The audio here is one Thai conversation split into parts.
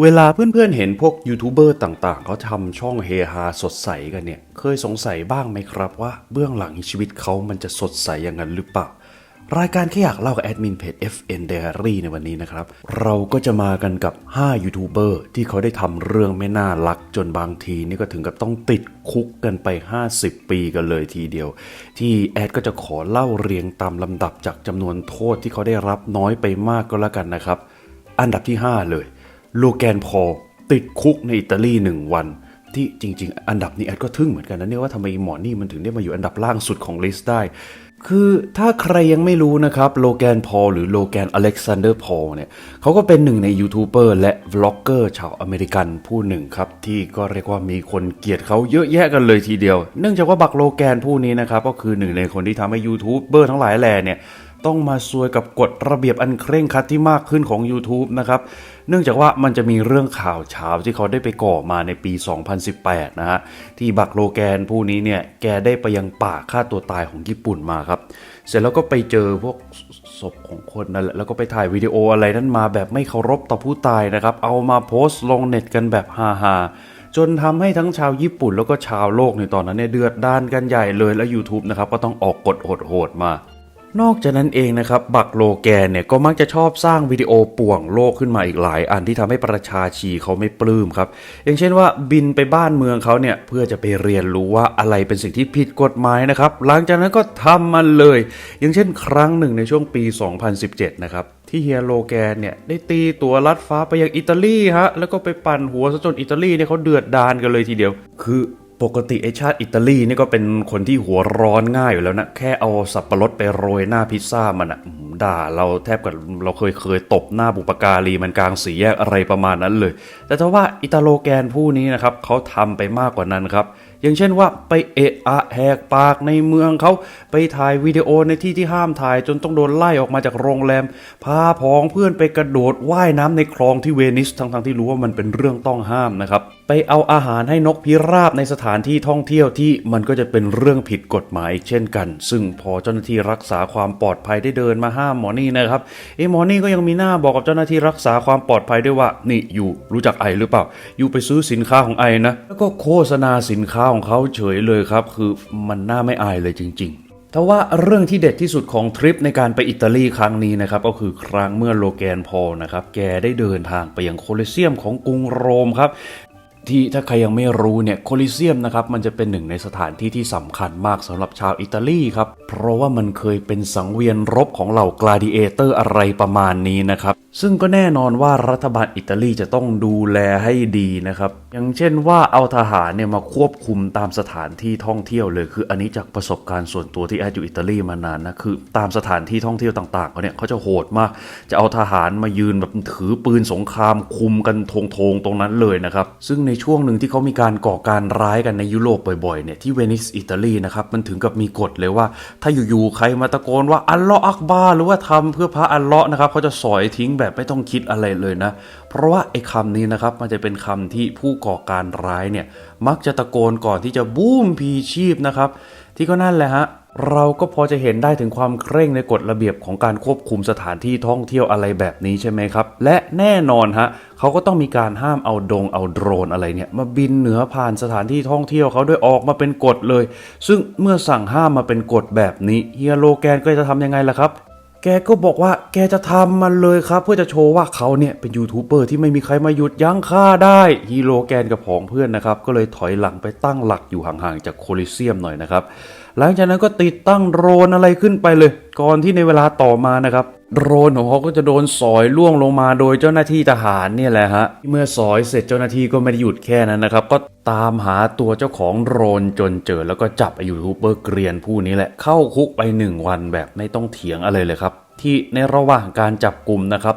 เวลาเพื่อนๆเห็นพวกยูทูบเบอร์ต่างๆเขาทำช่องเฮฮาสดใสกันเนี่ย เคยสงสัยบ้างไหมครับว่าเบื้องหลังชีวิตเขามันจะสดใสอย่างนั้นหรือเปล่ารายการแค่อยากเล่ากับแอดมินเพจ FN Diary ในวันนี้นะครับ เราก็จะมากันกับ 5 ยูทูบเบอร์ที่เขาได้ทำเรื่องไม่น่ารักจนบางทีนี่ก็ถึงกับต้องติดคุกกันไป 50 ปีกันเลยทีเดียว ที่แอดก็จะขอเล่าเรียงตามลำดับจากจำนวนโทษที่เขาได้รับน้อยไปมากก็แล้วกันนะครับ อันดับที่ 5 เลย โลแกนพอลติดคุกในอิตาลีหนึ่งวัน ที่จริง ๆ อันดับนี้แอดก็ทึ่งเหมือนกันนะเนี่ยว่าทำไมหมอนี่มันถึงได้มาอยู่อันดับล่างสุดของลิสต์ได้ คือถ้าใครยังไม่รู้นะครับโลแกนพอลหรือโลแกนอเล็กซานเดอร์พอลเนี่ยเขาก็เป็นหนึ่งในยูทูบเบอร์และวล็อกเกอร์ชาวอเมริกันผู้หนึ่งครับ ที่ก็เรียกว่ามีคนเกลียดเขาเยอะแยะกันเลยทีเดียว เนื่องจากว่าบักโลแกนผู้นี้นะครับก็คือหนึ่งในคนที่ทำให้ยูทูบเบอร์ทั้งหลายแหล่เนี่ย ต้องมาซวยกับกฎระเบียบอันเคร่งครัดที่มากขึ้นของ YouTube นะครับ เนื่องจากว่ามันจะมีเรื่องข่าวเช้าที่เขาได้ไปก่อมาในปี 2018 นะฮะ ที่บักโลแกนผู้นี้เนี่ย แกได้ไปยังป่าฆ่าตัวตายของญี่ปุ่นมาครับ เสร็จแล้วก็ไปเจอพวกศพของคนนั่นแหละ แล้วก็ไปถ่ายวิดีโออะไรนั้นมาแบบไม่เคารพต่อผู้ตายนะครับ เอามาโพสต์ลงเน็ตกันแบบฮาๆจนทำให้ทั้งชาวญี่ปุ่นแล้วก็ชาวโลกในตอนนั้นเนี่ยเดือดด้านกันใหญ่เลยแล้ว YouTube นะครับก็ต้องออกกฎโหดๆมา นอกจากนั้นเองนะครับ บักโลแกนเนี่ยก็มักจะชอบสร้างวิดีโอป่วงโลกขึ้นมาอีกหลาย อันที่ทำให้ประชาชีเขาไม่ปลื้มครับ อย่างเช่นว่าบินไปบ้านเมืองเขาเนี่ยเพื่อจะไปเรียนรู้ว่าอะไรเป็นสิ่งที่ผิดกฎหมายนะครับ หลังจากนั้นก็ทำมันเลย อย่างเช่น ครั้งหนึ่งในช่วงปี 2017 นะครับที่เฮียโลแกนเนี่ยได้ตีตัวลัดฟ้าไปยังอิตาลีฮะแล้วก็ไปปั่นหัวซะจนอิตาลีเนี่ยเขาเดือดดานกันเลยทีเดียว คือ ปกติไอชาติอิตาลีนี่ก็เป็นคนที่หัวร้อนง่ายอยู่แล้วนะ แค่เอาสับปะรดไปโรยหน้าพิซซ่ามันอะด่าเราแทบกับเราเคยเคยตบหน้าบุปการีมันกลางสี่แยกอะไรประมาณนั้นเลย แต่ถ้าว่าอิตาโลแกนผู้นี้นะครับเขาทำไปมากกว่านั้นครับ อย่างเช่นว่าไปเอะอะแหกปากในเมืองเขาไปถ่ายวิดีโอในที่ที่ห้ามถ่ายจนต้องโดนไล่ออกมาจากโรงแรม พาพ้องเพื่อนไปกระโดดว่ายน้ำในคลองที่เวนิสทั้งๆที่รู้ว่ามันเป็นเรื่องต้องห้ามนะครับ ไปเอาอาหารให้นกพิราบในสถานที่ท่องเที่ยวที่มันก็จะเป็นเรื่องผิดกฎหมายเช่นกัน ซึ่งพอเจ้าหน้าที่รักษาความปลอดภัยได้เดินมาห้ามหมอนี่นะครับเอ้หมอนี่ก็ยังมีหน้าบอกกับเจ้าหน้าที่รักษาความปลอดภัยด้วยว่า นี่อยู่รู้จักไอหรือเปล่า อยู่ไปซื้อสินค้าของไอนะแล้วก็โฆษณาสินค้าของเขาเฉยเลยครับ คือมันน่าไม่อายเลยจริงๆแต่ว่าเรื่องที่เด็ดที่สุดของทริปในการไปอิตาลีครั้งนี้นะครับก็คือครั้งเมื่อโลแกนพอนะครับแกได้เดินทางไปยังโคลิเซียมของกรุงโรมครับ ที่ถ้าใครยังไม่รู้เนี่ยโคลิเซียมนะครับมันจะเป็นหนึ่งในสถานที่ที่สำคัญมากสำหรับชาวอิตาลีครับ เพราะว่ามันเคยเป็นสังเวียนรบของเหล่ากลาดิเอเตอร์อะไรประมาณนี้นะครับซึ่งก็แน่นอนว่ารัฐบาลอิตาลีจะต้องดูแลให้ดีนะครับ อย่างเช่นว่าเอาทหารเนี่ยมาควบคุมตามสถานที่ท่องเที่ยวเลย คืออันนี้จากประสบการณ์ส่วนตัวที่แอดอยู่อิตาลีมานานนะคือตามสถานที่ท่องเที่ยวต่างๆเขาเนี่ยเขาจะโหดมาก จะเอาทหารมายืนแบบถือปืนสงครามคุมกันทงทงๆตรงนั้นเลยนะครับ ซึ่งในช่วงหนึ่งที่เขามีการก่อการร้ายกันในยุโรปบ่อยๆเนี่ยที่เวนิสอิตาลีนะครับมันถึงกับมีกฎเลยว่า ถ้าอยู่ๆใครมาตะโกนว่าอัลเลอฮ์อักบาหรือว่าทำเพื่อพระอัลเลอฮ์นะครับเขาจะสอยทิ้งแบบไม่ต้องคิดอะไรเลยนะ เพราะว่าไอ้คำนี้นะครับมันจะเป็นคำที่ผู้ก่อการร้ายเนี่ยมักจะตะโกนก่อนที่จะบูมพีชีพนะครับ ที่ก็นั่นแหละฮะเราก็พอจะเห็นได้ถึงความเคร่งในกฎระเบียบของการควบคุมสถานที่ท่องเที่ยวอะไรแบบนี้ใช่ไหมครับ และแน่นอนฮะเขาก็ต้องมีการห้ามเอาดงเอาโดรนอะไรเนี่ย มาบินเหนือผ่านสถานที่ท่องเที่ยวเขาด้วยออกมาเป็นกฎเลย ซึ่งเมื่อสั่งห้ามมาเป็นกฎแบบนี้เฮียโลแกนก็จะทำยังไงล่ะครับ แกก็บอกว่าแกจะทำมันเลยครับ เพื่อจะโชว์ว่าเขาเนี่ยเป็นยูทูบเบอร์ที่ไม่มีใครมาหยุดยั้งข้าได้ฮีโร่แกนกับผองเพื่อนนะครับ ก็เลยถอยหลังไปตั้งหลักอยู่ห่างๆจากโคลิเซียมหน่อยนะครับ หลังจากนั้นก็ติดตั้งโดรนอะไรขึ้นไปเลย ก่อนที่ในเวลาต่อมานะครับโดรนของเขาก็จะโดนสอยล่วงลงมาโดยเจ้าหน้าที่ทหารเนี่ยแหละฮะเมื่อสอยเสร็จเจ้าหน้าที่ก็ไม่ได้หยุดแค่นั้นนะครับ ก็ตามหาตัวเจ้าของโดรนจนเจอแล้วก็จับไอยูทูบเบอร์เกรียนผู้นี้แหละเข้าคุกไปหนึ่งวันแบบไม่ต้องเถียงอะไรเลยครับ ที่ในระหว่างการจับกลุ่มนะครับ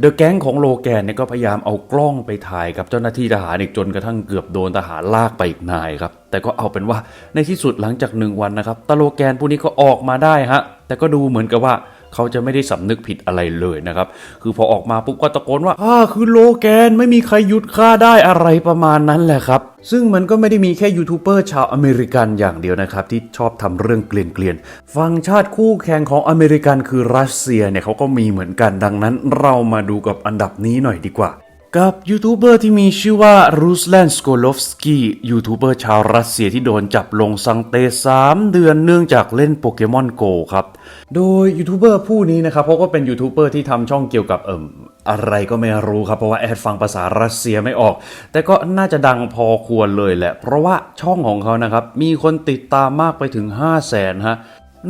เดอะแก๊งของโลแกนเนี่ยก็พยายามเอากล้องไปถ่ายกับเจ้าหน้าที่ทหารอีกจนกระทั่งเกือบโดนทหารลากไปอีกนายครับแต่ก็เอาเป็นว่าในที่สุดหลังจากหนึ่งวันนะครับตาโลแกนผู้นี้ก็ออกมาได้ฮะแต่ก็ดูเหมือนกับว่า เขาจะไม่ได้สำนึกผิดอะไรเลยนะครับ คือพอออกมาปุ๊บก็ตะโกนว่าอ่าคือโลแกนไม่มีใครหยุดฆ่าได้อะไรประมาณนั้นแหละครับ ซึ่งมันก็ไม่ได้มีแค่ยูทูบเบอร์ชาวอเมริกันอย่างเดียวนะครับ ที่ชอบทำเรื่องเกลียนๆฝั่งชาติคู่แข่งของอเมริกันคือรัสเซียเนี่ยเขาก็มีเหมือนกันดังนั้น เรามาดูกับอันดับนี้หน่อยดีกว่า กับยูทูบเบอร์ที่มีชื่อว่ารูสแลนสโกลฟสกี้ยูทูบเบอร์ชาวรัสเซียที่โดนจับลงสังเต 3 เดือนเนื่องจากเล่นโปเกมอนโกครับ โดยยูทูบเบอร์ผู้นี้นะครับเขาก็เป็นยูทูบเบอร์ที่ทำช่องเกี่ยวกับเอิ่มอะไรก็ไม่รู้ครับ เพราะว่าแอดฟังภาษารัสเซียไม่ออก แต่ก็น่าจะดังพอควรเลยแหละ เพราะว่าช่องของเขานะครับ มีคนติดตามมากไปถึง 5 0 0แสนฮะ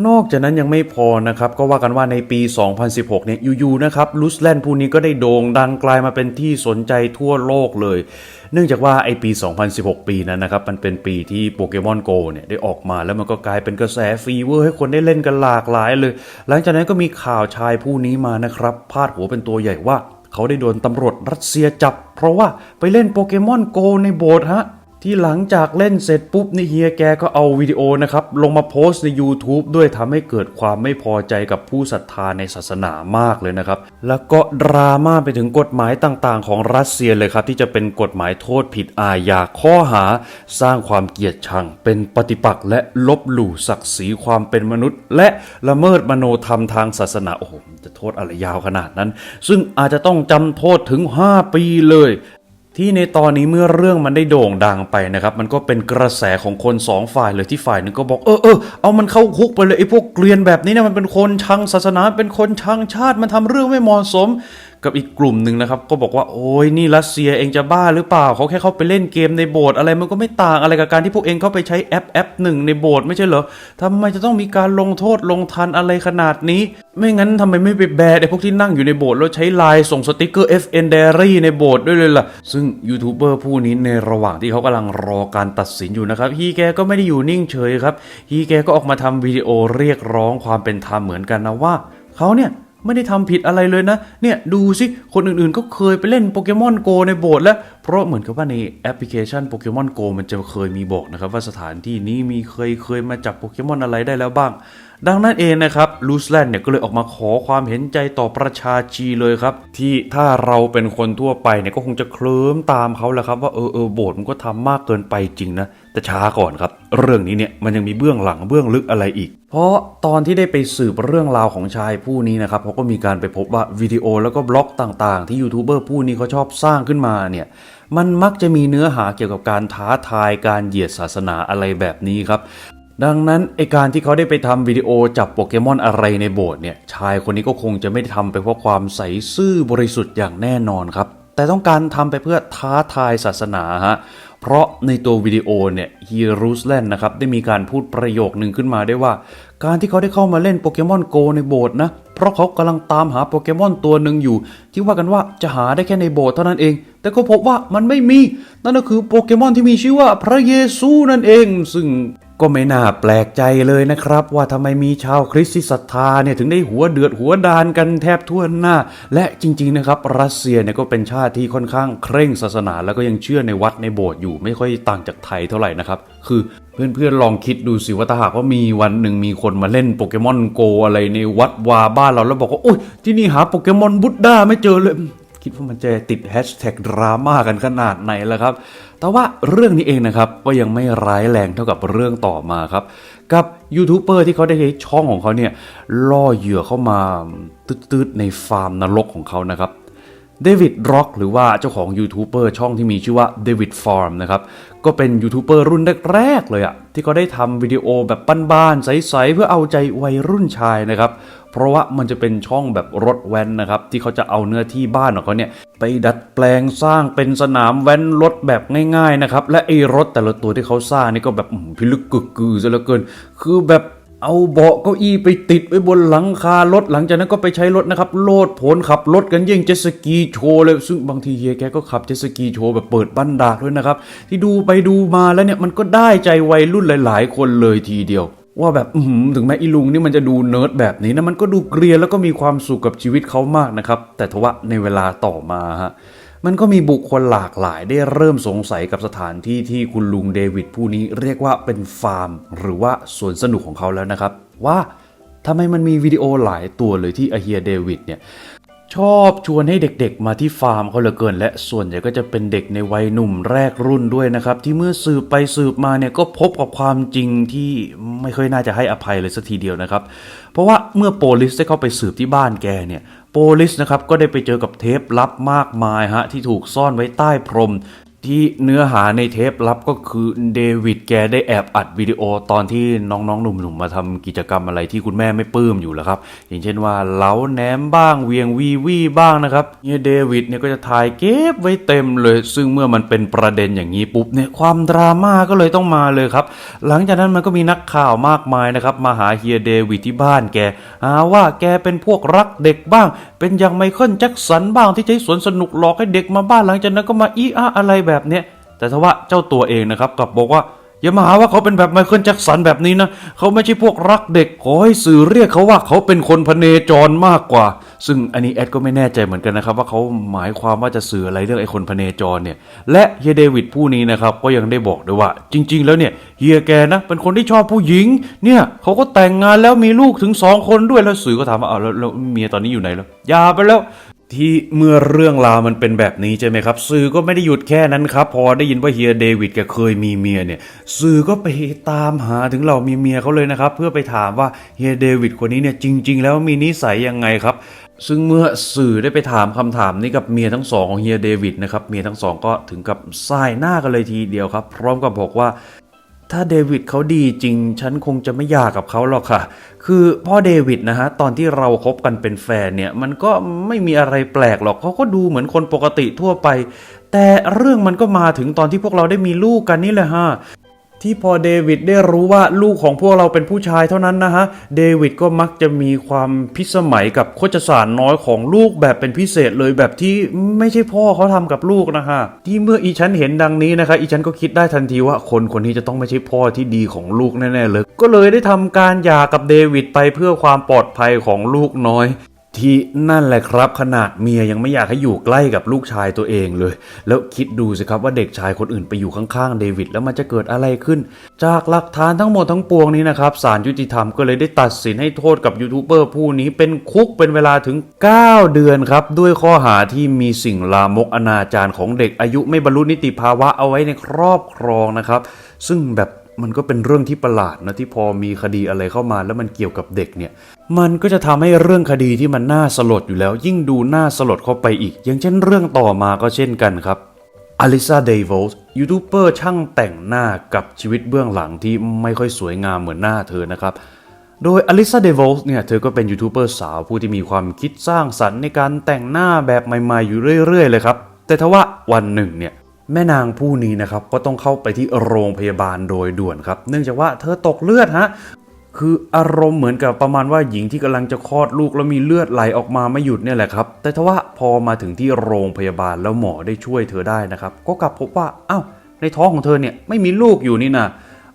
นอกจากนั้นยังไม่พอนะครับ ก็ว่ากันว่าในปี 2016 เนี่ยอยู่ๆนะครับลูสแลนผู้นี้ก็ได้โด่งดังกลายมาเป็นที่สนใจทั่วโลกเลย เนื่องจากว่าไอปี 2016 ปีนั้นนะครับ มันเป็นปีที่โปเกมอนโกเนี่ยได้ออกมาแล้วมันก็กลายเป็นกระแสฟีเวอร์ให้คนได้เล่นกันหลากหลายเลย หลังจากนั้นก็มีข่าวชายผู้นี้มานะครับพาดหัวเป็นตัวใหญ่ว่า เขาได้โดนตำรวจรัสเซียจับ เพราะว่าไปเล่นโปเกมอนโกในโบสถ์ฮะ ที่หลังจากเล่นเสร็จปุ๊บนี่เฮียแกก็เอาวิดีโอนะครับ ลงมาโพสต์ใน YouTube ด้วยทำให้เกิดความไม่พอใจกับผู้ศรัทธาในศาสนามากเลยนะครับ แล้วก็ดราม่าไปถึงกฎหมายต่างๆ ของรัสเซียเลยครับ ที่จะเป็นกฎหมายโทษผิดอาญาข้อหา สร้างความเกลียดชัง เป็นปฏิปักษ์และลบหลู่ศักดิ์ศรีความเป็นมนุษย์ และละเมิดมโนธรรมทางศาสนาโอ้โหมันจะโทษอะไรยาวขนาดนั้น ซึ่งอาจจะต้องจำโทษถึง 5 ปีเลย ที่ในตอนนี้เมื่อเรื่องมันได้โด่งดังไปนะครับ มันก็เป็นกระแสของคนสองฝ่ายเลยที่ฝ่ายหนึ่งก็บอกเออเออเอามันเข้าคุกไปเลยไอ้พวกเกลียนแบบนี้เนี่ยมันเป็นคนชังศาสนาเป็นคนชังชาติมันทำเรื่องไม่เหมาะสม กับอีกกลุ่มหนึ่งนะครับ ก็บอกว่าโอ้ยนี่รัสเซียเองจะบ้าหรือเปล่า เขาแค่เข้าไปเล่นเกมในโบสถ์อะไรมันก็ไม่ต่างอะไรกับการที่พวกเองเข้าไปใช้แอปแอปหนึ่งในโบสถ์ไม่ใช่เหรอทำไมจะต้องมีการลงโทษลงทันอะไรขนาดนี้ ไม่งั้นทำไมไม่ไปแบนไอ้พวกที่นั่งอยู่ในโบสถ์แล้วใช้ไลน์ส่งสติกเกอร์ FN Diary ในโบสถ์ด้วยเลยล่ะ ซึ่งยูทูบเบอร์ผู้นี้ในระหว่างที่เขากำลังรอการตัดสินอยู่นะครับฮีแกก็ไม่ได้อยู่นิ่งเฉยครับฮีแกก็ออกมาทำวิดีโอเรียกร้องความเป็นธรรมเหมือนกันนะว่าเขาเนี่ย ไม่ได้ทำผิดอะไรเลยนะ เนี่ยดูสิคนอื่นๆ ก็เคยไปเล่นโปเกมอนโกในโบสถ์แล้ว เพราะเหมือนกับว่าในแอปพลิเคชันโปเกมอนโกมันจะเคยมีบอกนะครับ ว่าสถานที่นี้มีเคยเคยมาจับโปเกมอนอะไรได้แล้วบ้าง ดังนั้นเองนะครับลูสแลนด์เนี่ยก็เลยออกมาขอความเห็นใจต่อประชาชีเลยครับ ที่ถ้าเราเป็นคนทั่วไปเนี่ยก็คงจะเคลิ้มตามเขาแหละครับ ว่าเออเออโบสถ์มันก็ทำมากเกินไปจริงนะแต่ช้าก่อนครับ เรื่องนี้เนี่ยมันยังมีเบื้องหลังเบื้องลึกอะไรอีก เพราะตอนที่ได้ไปสืบเรื่องราวของชายผู้นี้นะครับเขาก็มีการไปพบว่าวิดีโอแล้วก็บล็อกต่างๆ ที่ยูทูบเบอร์ผู้นี้เขาชอบสร้างขึ้นมาเนี่ยมันมักจะมีเนื้อหาเกี่ยวกับการท้าทายการเหยียดศาสนาอะไรแบบนี้ครับ ดังนั้นไอการที่เขาได้ไปทำวิดีโอจับโปเกมอนอะไรในโบสถ์เนี่ยชายคนนี้ก็คงจะไม่ได้ทำไปเพราะความใสซื่อบริสุทธิ์อย่างแน่นอนครับ แต่ต้องการทำไปเพื่อท้าทายศาสนาฮะเพราะในตัววิดีโอเนี่ยฮีรูสแลนด์นะครับได้มีการพูดประโยคหนึ่งขึ้นมาได้ว่า การที่เขาได้เข้ามาเล่นโปเกมอนโกในโบสถ์นะเพราะเขากำลังตามหาโปเกมอนตัวหนึ่งอยู่ ที่ว่ากันว่าจะหาได้แค่ในโบสถ์เท่านั้นเอง แต่ก็พบว่ามันไม่มี นั่นก็คือโปเกมอนที่มีชื่อว่าพระเยซูนั่นเอง ซึ่ง ก็ไม่น่าแปลกใจเลยนะครับ ว่าทำไมมีชาวคริสต์ที่ศรัทธาเนี่ยถึงได้หัวเดือดหัวดานกันแทบทั่วหน้า และจริงๆนะครับ รัสเซียเนี่ยก็เป็นชาติที่ค่อนข้างเคร่งศาสนา แล้วก็ยังเชื่อในวัดในโบสถ์อยู่ไม่ค่อยต่างจากไทยเท่าไหร่นะครับ คือเพื่อนๆลองคิดดูสิว่าถ้าหากว่ามีวันหนึ่งมีคนมาเล่นโปเกมอนโกอะไรในวัดวาบ้านเราแล้วบอกว่าโอ้ยที่นี่หาโปเกมอนบุตด้าไม่เจอเลย คิดว่ามันจะติดแฮชแท็กดราม่ากันขนาดไหนแล้วครับ แต่ว่าเรื่องนี้เองนะครับก็ยังไม่ร้ายแรงเท่ากับเรื่องต่อมาครับ กับยูทูบเบอร์ที่เขาได้ใช้ช่องของเขาเนี่ยล่อเหยื่อเข้ามาตืดๆในฟาร์มนรกของเขานะครับเดวิดร็อกหรือว่าเจ้าของยูทูบเบอร์ช่องที่มีชื่อว่าเดวิดฟาร์มนะครับ ก็เป็นยูทูบเบอร์รุ่นแรกๆเลยอะที่เขาได้ทำวิดีโอแบบบ้านๆใสๆเพื่อเอาใจวัยรุ่นชายนะครับ เพราะว่ามันจะเป็นช่องแบบรถแว้นนะครับ ที่เขาจะเอาเนื้อที่บ้านของเขาเนี่ยไปดัดแปลงสร้างเป็นสนามแว้นรถแบบง่ายๆนะครับ และไอ้รถแต่ละตัวที่เขาสร้างนี่ก็แบบพิลึกกึกกือซะเหลือเกิน คือแบบเอาเบาะเก้าอี้ไปติดไว้บนหลังคารถหลังจากนั้นก็ไปใช้รถนะครับ โลดผนขับรถกันเย่งเจ็ตสกีโชว์เลย ซึ่งบางทีเฮียแกก็ขับเจ็ตสกีโชว์แบบเปิดบันดากด้วยนะครับ ที่ดูไปดูมาแล้วเนี่ยมันก็ได้ใจวัยรุ่นหลาย ๆ คนเลยทีเดียว ว่าแบบถึงแม้อีลุงนี่มันจะดูเนิร์ดแบบนี้นะมันก็ดูเกรียนแล้วก็มีความสุขกับชีวิตเขามากนะครับ แต่ทว่าในเวลาต่อมาฮะมันก็มีบุคคลหลากหลายได้เริ่มสงสัยกับสถานที่ที่คุณลุงเดวิดผู้นี้เรียกว่าเป็นฟาร์ม หรือว่าสวนสนุกของเขาแล้วนะครับ ว่าทำไมมันมีวิดีโอหลายตัวเลยที่อเฮียเดวิดเนี่ย ชอบชวนให้เด็กๆ มาที่ฟาร์มเขาเหลือเกิน และส่วนใหญ่ก็จะเป็นเด็กในวัยหนุ่มแรกรุ่นด้วยนะครับ ที่เมื่อสืบไปสืบมาเนี่ยก็พบกับความจริงที่ไม่ค่อยน่าจะให้อภัยเลยสักทีเดียวนะครับ เพราะว่าเมื่อโปลิสได้เข้าไปสืบที่บ้านแกเนี่ยโปลิสนะครับก็ได้ไปเจอกับเทปลับมากมายฮะที่ถูกซ่อนไว้ใต้พรม ที่เนื้อหาในเทปลับก็คือเดวิดแกได้แอบอัดวิดีโอตอนที่น้องๆหนุ่มๆมาทำกิจกรรมอะไรที่คุณแม่ไม่ปลื้มอยู่แล้วครับ อย่างเช่นว่าเล้าแหนมบ้างเวียงวีวีบ้างนะครับเนี่ยเดวิดเนี่ยก็จะถ่ายเก็บไว้เต็มเลย ซึ่งเมื่อมันเป็นประเด็นอย่างนี้ปุ๊บเนี่ยความดราม่าก็เลยต้องมาเลยครับ หลังจากนั้นมันก็มีนักข่าวมากมายนะครับมาหาเฮียเดวิดที่บ้านแกหาว่าแกเป็นพวกรักเด็กบ้าง เป็นอย่างไมเคิลแจ็คสันบ้างที่ใช้สวนสนุกหลอกให้เด็กมาบ้านหลังจากนั้นก็มาอีอาอะไรแบบเนี้ยแต่ทว่าเจ้าตัวเองนะครับกลับบอกว่าอย่ามาหาว่าเขาเป็นแบบไมเคิลแจ็คสันแบบนี้นะ เขาไม่ใช่พวกรักเด็ก ขอให้สื่อเรียกเขาว่าเขาเป็นคนพเนจรมากกว่า ซึ่งอันนี้แอดก็ไม่แน่ใจเหมือนกันนะครับ ว่าเขาหมายความว่าจะสื่ออะไรเรื่องไอ้คนพเนจรเนี่ย และเฮียเดวิดผู้นี้นะครับก็ยังได้บอกด้วยว่า จริง ๆ แล้วเนี่ยเฮียแกนะเป็นคนที่ชอบผู้หญิง เนี่ยเขาก็แต่งงานแล้วมีลูกถึงสองคนด้วยแล้วสื่อก็ถามว่าอ้าวแล้วเมียตอนนี้อยู่ไหนแล้วยาไปแล้ว ที่เมื่อเรื่องราวมันเป็นแบบนี้ใช่ไหมครับ สื่อก็ไม่ได้หยุดแค่นั้นครับ พอได้ยินว่าเฮียเดวิดแกเคยมีเมียเนี่ย สื่อก็ไปตามหาถึงเรามีเมียเขาเลยนะครับ เพื่อไปถามว่าเฮียเดวิดคนนี้เนี่ยจริง ๆ แล้วมีนิสัยยังไงครับ ซึ่งเมื่อสื่อได้ไปถามคำถามนี้กับเมียทั้งสองของเฮียเดวิดนะครับเมียทั้งสองก็ถึงกับสายหน้ากันเลยทีเดียวครับ พร้อมกับบอกว่า ถ้าเดวิดเขาดีจริง ฉันคงจะไม่อยากับเขาหรอกค่ะ คือพ่อเดวิดนะฮะ ตอนที่เราคบกันเป็นแฟนเนี่ย มันก็ไม่มีอะไรแปลกหรอกเขาก็ดูเหมือนคนปกติทั่วไป แต่เรื่องมันก็มาถึงตอนที่พวกเราได้มีลูกกันนี่แหละฮะ ที่พอเดวิดได้รู้ว่าลูกของพวกเราเป็นผู้ชายเท่านั้นนะฮะ เดวิดก็มักจะมีความพิสมัยกับโคจสารน้อยของลูกแบบเป็นพิเศษเลยแบบที่ไม่ใช่พ่อเขาทำกับลูกนะฮะ ที่เมื่ออีฉันเห็นดังนี้นะคะอีฉันก็คิดได้ทันทีว่าคนคนนี้จะต้องไม่ใช่พ่อที่ดีของลูกแน่ๆเลย ก็เลยได้ทำการหย่ากับเดวิดไปเพื่อความปลอดภัยของลูกน้อย ที่นั่นแหละครับ ขนาดเมียยังไม่อยากให้อยู่ใกล้กับลูกชายตัวเองเลย แล้วคิดดูสิครับว่าเด็กชายคนอื่นไปอยู่ข้างๆเดวิดแล้วมันจะเกิดอะไรขึ้น จากหลักฐานทั้งหมดทั้งปวงนี้นะครับศาลยุติธรรมก็เลยได้ตัดสินให้โทษกับยูทูบเบอร์ผู้นี้เป็นคุกเป็นเวลาถึง 9 เดือนครับ ด้วยข้อหาที่มีสิ่งลามกอนาจารของเด็กอายุไม่บรรลุนิติภาวะเอาไว้ในครอบครองนะครับ ซึ่งแบบ มันก็เป็นเรื่องที่ประหลาดนะที่พอมีคดีอะไรเข้ามาแล้วมันเกี่ยวกับเด็กเนี่ย มันก็จะทำให้เรื่องคดีที่มันน่าสลดอยู่แล้ว ยิ่งดูน่าสลดเข้าไปอีก อย่างเช่นเรื่องต่อมาก็เช่นกันครับอลิซาเดว s ยูทูบเบอร์ช่างแต่งหน้ากับชีวิตเบื้องหลังที่ไม่ค่อยสวยงามเหมือนหน้าเธอนะครับโดยอลิซาเดว s เนี่ยเธอก็เป็นยูทูบเบอร์สาวผู้ที่มีความคิดสร้างสรรค์ในการแต่งหน้าแบบใหม่ๆอยู่เรื่อยๆเลยครับแต่ทว่าวันหนึ่งเนี่ย แม่นางผู้นี้นะครับก็ต้องเข้าไปที่โรงพยาบาลโดยด่วนครับ เนื่องจากว่าเธอตกเลือดฮะคืออารมณ์เหมือนกับประมาณว่าหญิงที่กำลังจะคลอดลูกแล้วมีเลือดไหลออกมาไม่หยุดเนี่ยแหละครับ แต่ทว่าพอมาถึงที่โรงพยาบาลแล้วหมอได้ช่วยเธอได้นะครับ ก็กลับพบว่าอ้าวในท้องของเธอเนี่ยไม่มีลูกอยู่นี่นะ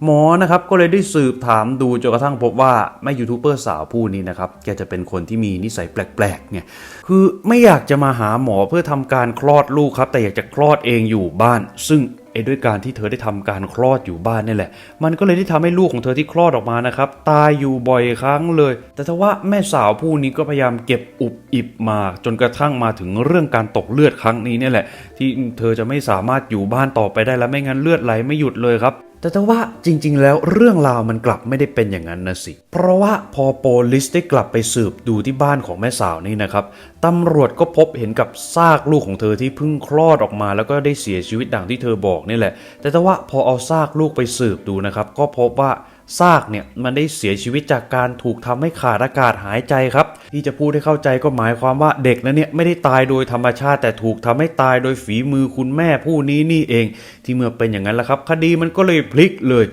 หมอนะครับก็เลยได้สืบถามดูจนกระทั่งพบว่าแม่ยูทูบเบอร์สาวผู้นี้นะครับแกจะเป็นคนที่มีนิสัยแปลกๆเนี่ยคือไม่อยากจะมาหาหมอเพื่อทำการคลอดลูกครับ แต่อยากจะคลอดเองอยู่บ้าน ซึ่งไอ้ด้วยการที่เธอได้ทำการคลอดอยู่บ้านนี่แหละ มันก็เลยได้ทำให้ลูกของเธอที่คลอดออกมานะครับ ตายอยู่บ่อยครั้งเลย แต่ทว่าแม่สาวผู้นี้ก็พยายามเก็บอุบอิบมา จนกระทั่งมาถึงเรื่องการตกเลือดครั้งนี้นี่แหละ ที่เธอจะไม่สามารถอยู่บ้านต่อไปได้แล้วไม่งั้นเลือดไหลไม่หยุดเลยครับ แต่ถ้าว่าจริงๆ แล้วเรื่องราวมันกลับไม่ได้เป็นอย่างนั้นนะสิ เพราะว่าพอโปลิสได้กลับไปสืบดูที่บ้านของแม่สาวนี่นะครับตำรวจก็พบเห็นกับซากลูกของเธอที่เพิ่งคลอดออกมา แล้วก็ได้เสียชีวิตดังที่เธอบอกนี่แหละ แต่ถ้าว่าพอเอาซากลูกไปสืบดูนะครับ ก็พบว่า ซากเนี่ยมันได้เสียชีวิตจากการถูกทำให้ขาดอากาศหายใจครับ ที่จะพูดให้เข้าใจก็หมายความว่าเด็กนั้นเนี่ยไม่ได้ตายโดยธรรมชาติ แต่ถูกทำให้ตายโดยฝีมือคุณแม่ผู้นี้นี่เอง ที่เมื่อเป็นอย่างนั้นแล้วครับ คดีมันก็เลยพลิกเลย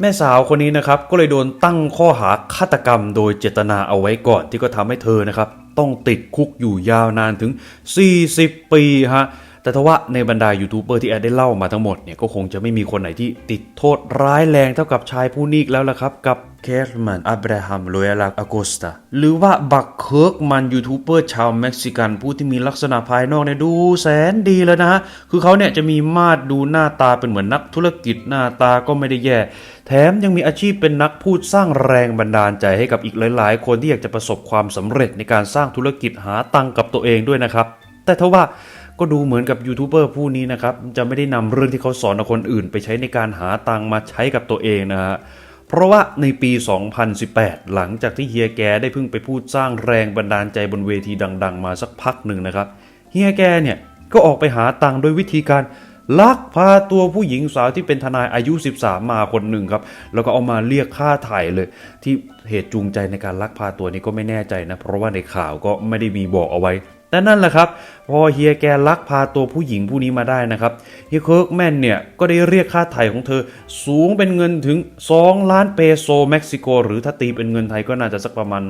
แม่สาวคนนี้นะครับก็เลยโดนตั้งข้อหาฆาตกรรมโดยเจตนาเอาไว้ก่อนที่ก็ทำให้เธอนะครับ ต้องติดคุกอยู่ยาวนานถึง 40 ปีฮะ แต่ทว่าในบรรดายูทูบเบอร์ที่แอดได้เล่ามาทั้งหมดเนี่ยก็คงจะไม่มีคนไหนที่ติดโทษร้ายแรงเท่ากับชายผู้นี้แล้วล่ะครับ กับแคสมันอับราฮัมโรเอลาอโกสตาหรือว่าบักเคิร์กมันยูทูบเบอร์ชาวเม็กซิกันผู้ที่มีลักษณะภายนอกเนี่ยดูแสนดีเลยนะฮะ คือเขาเนี่ยจะมีมาดดูหน้าตาเป็นเหมือนนักธุรกิจหน้าตาก็ไม่ได้แย่ แถมยังมีอาชีพเป็นนักพูดสร้างแรงบันดาลใจให้กับอีกหลาย ๆ คนที่อยากจะประสบความสำเร็จในการสร้างธุรกิจหาตังกับตัวเองด้วยนะครับแต่ทว่า ก็ดูเหมือนกับยูทูบเบอร์ผู้นี้นะครับจะไม่ได้นำเรื่องที่เขาสอนคนอื่น ไปใช้ในการหาตังมาใช้กับตัวเองนะฮะเพราะว่าในปี 2018 หลังจากที่เฮียแกได้เพิ่งไปพูดสร้างแรงบันดาลใจบนเวทีดัง ๆ มาสักพักหนึ่งนะครับเฮียแกเนี่ยก็ออกไปหาตังโดยวิธีการลักพาตัวผู้หญิงสาวที่เป็นทนายอายุ 13 มาคนหนึ่งครับ แล้วก็เอามาเรียกค่าไถ่เลย ที่เหตุจูงใจในการลักพาตัวนี้ก็ไม่แน่ใจนะ เพราะว่าในข่าวก็ไม่ได้มีบอกเอาไว้ แต่นั่นแหละครับพอเฮียแกลักพาตัวผู้หญิงผู้นี้มาได้นะครับเฮียเคิร์กแมนเนี่ยก็ได้เรียกค่าไถ่ของเธอสูงเป็นเงินถึง 2 ล้านเปโซเม็กซิโก หรือถ้าตีเป็นเงินไทยก็น่าจะสักประมาณ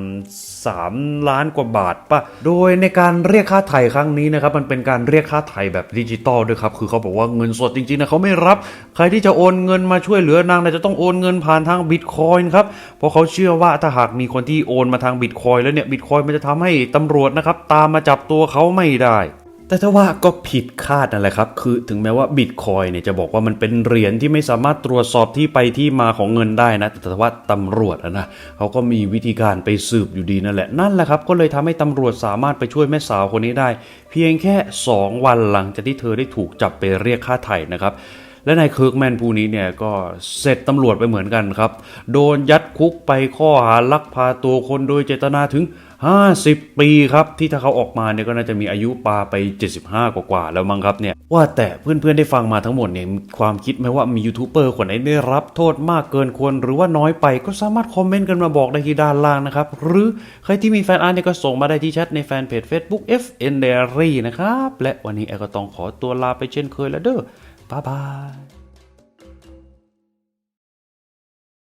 3 ล้านกว่าบาทป่ะโดยในการเรียกค่าไถ่ครั้งนี้นะครับมันเป็นการเรียกค่าไถ่แบบดิจิตอลด้วยครับคือเขาบอกว่าเงินสดจริงๆนะเขาไม่รับใครที่จะโอนเงินมาช่วยเหลือนางเนี่ยจะต้องโอนเงินผ่านทางบิตคอยน์ครับเพราะเขาเชื่อว่าถ้าหากมีคนที่โอนมาทางบิตคอยน์แล้วเนี่ยบิตคอยน์มันจะทำให้ตำรวจนะครับตามมาจับตัวเขาไม่ได้ แต่ถ้าว่าก็ผิดคาดนั่นแหละครับ คือถึงแม้ว่าบิตคอยเนี่ยจะบอกว่ามันเป็นเหรียญที่ไม่สามารถตรวจสอบที่ไปที่มาของเงินได้นะ แต่ว่าตำรวจอะนะเขาก็มีวิธีการไปสืบอยู่ดีนั่นแหละ นั่นแหละครับ ก็เลยทำให้ตำรวจสามารถไปช่วยแม่สาวคนนี้ได้ เพียงแค่ 2 วันหลังจากที่เธอได้ถูกจับไปเรียกค่าไถ่นะครับ และนายเคิร์กแมนผู้นี้เนี่ยก็เสร็จตำรวจไปเหมือนกันครับ โดนยัดคุกไปข้อหาลักพาตัวคนโดยเจตนาถึง 50 ปีครับ ที่ถ้าเขาออกมาเนี่ยก็น่าจะมีอายุปาไป 75 กว่าๆแล้วมั้งครับเนี่ยว่าแต่เพื่อนๆได้ฟังมาทั้งหมดเนี่ยความคิดไหมว่ามียูทูบเบอร์คนไหนได้รับโทษมากเกินควร หรือว่าน้อยไปก็สามารถคอมเมนต์กันมาบอกได้ที่ด้านล่างนะครับหรือใครที่มีแฟนอาร์ตเนี่ยก็ส่งมาได้ที่แชทในแฟนเพจ Facebook FN Diary นะครับและวันนี้แอร์ก็ต้องขอตัวลาไปเช่นเคยแล้วเด้อ บ๊ายบาย